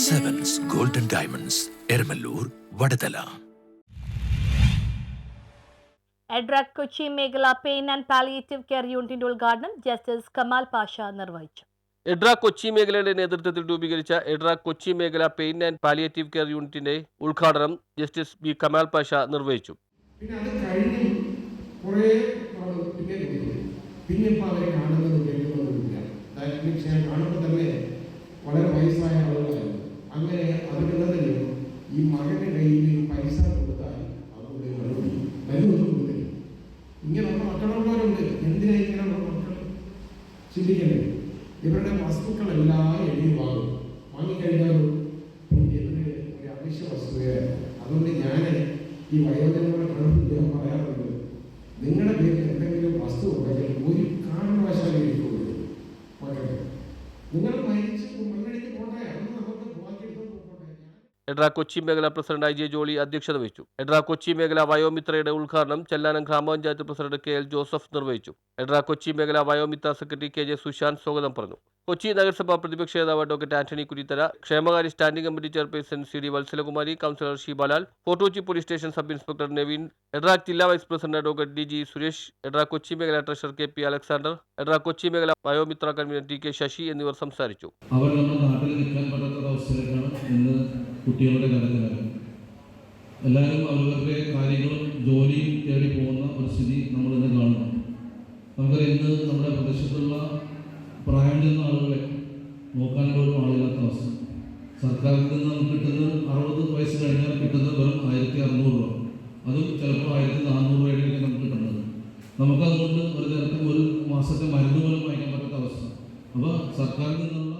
Diamonds Eramallur Vadathala EDRAC Kochi മേഖല pain and palliative care യൂണിറ്റിന്റെ ഉദ്ഘാടനം ജസ്റ്റിസ് കമാൽ പാഷ നിർവഹിച്ചു എഡ്ര കൊച്ചി മേഖലയുടെ നേതൃത്വത്തിൽ രൂപീകരിച്ച എഡ്ര കൊച്ചി മേഖല പെയിൻ ആൻഡ് പാലിയേറ്റീവ് കെയർ യൂണിറ്റിന്റെ ഉദ്ഘാടനം ജസ്റ്റിസ് ബി കമാൽ പാഷ നിർവഹിച്ചു. പിന്നെ അത് കഴിഞ്ഞ് കുറേ നാൾ പിന്നെ പിന്നെ ഇപ്പം അവരെ കാണുന്നതും അതുകൊണ്ട് ഞാൻ ഈ വയോജനങ്ങളുടെ പ്രകൃതി പറയാറുണ്ട്. എഡ്ര കൊച്ചി മേഖല പ്രസിഡന്റ് ഐ ജെ ജോളി അധ്യക്ഷത വഹിച്ചു. എഡ്ര കൊച്ചി മേഖല വയോമിത്രയുടെ ഉദ്ഘാടനം ചെല്ലാനം ഗ്രാമപഞ്ചായത്ത് പ്രസിഡന്റ് കെ എൽ ജോസഫ് നിർവഹിച്ചു. എഡ്ര കൊച്ചി മേഖല Vayomithra secretary K J Sushanth സ്വാഗതം പറഞ്ഞു. കൊച്ചി നഗരസഭാ പ്രതിപക്ഷ നേതാവ് ഡോക്ടർ ആന്റണി കുരിത്തല ക്ഷേമകാര്യ standing committee chairperson C D Vatsalakumari councillor Sheebalal Fort Kochi police station sub inspector Naveen EDRAC ജില്ലാ vice president advocate D G Suresh EDRA Kochi മേഖല treasurer K P Alexander EDRA Kochi മേഖല Vayomithra convener T K Sasi എന്നിവർ സംസാരിച്ചു. അവർ കുട്ടികളുടെ കടന്നുവരുന്നത് എല്ലാവരും അവരവരുടെ കാര്യങ്ങളും ജോലിയും തേടി പോകുന്ന ഒരു സ്ഥിതി നമ്മൾ ഇന്ന് കാണുന്നു. നമുക്ക് ഇന്ന് നമ്മുടെ പ്രദേശത്തുള്ള പ്രായം ചെന്ന ആളുകളെ നോക്കാൻ പോലും ആളില്ലാത്ത അവസ്ഥ. സർക്കാരിൽ നിന്ന് നമുക്ക് കിട്ടുന്ന അറുപത് വയസ്സ് കഴിഞ്ഞാൽ കിട്ടുന്നത് വെറും ആയിരത്തി അറുന്നൂറ് രൂപ. അതും ചിലപ്പോൾ ആയിരത്തി നാനൂറ് രൂപയിലേക്ക് നമുക്ക് കിട്ടുന്നത്. നമുക്കതുകൊണ്ട് ഒരു തരത്തിൽ ഒരു മാസത്തെ മരുന്ന് പോലും വാങ്ങിക്കാൻ പറ്റാത്ത അവസ്ഥ. അപ്പോൾ സർക്കാരിൽ നിന്നുള്ള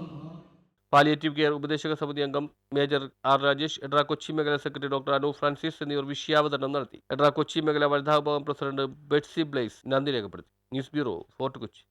പാലിയേറ്റീവ് കെയർ ഉപദേശക സമിതി അംഗം major R Rajesh EDRA Kochi മേഖല സെക്രട്ടറി ഡോക്ടർ അനു ഫ്രാൻസിസ് എന്നിവർ വിഷയാവതരണം നടത്തി. എഡ്ര കൊച്ചി മേഖല വനിതാ വിഭാഗം പ്രസിഡന്റ് ബെറ്റ്സി ബ്ലേസ് നന്ദി രേഖപ്പെടുത്തി. News bureau Fort Kochi.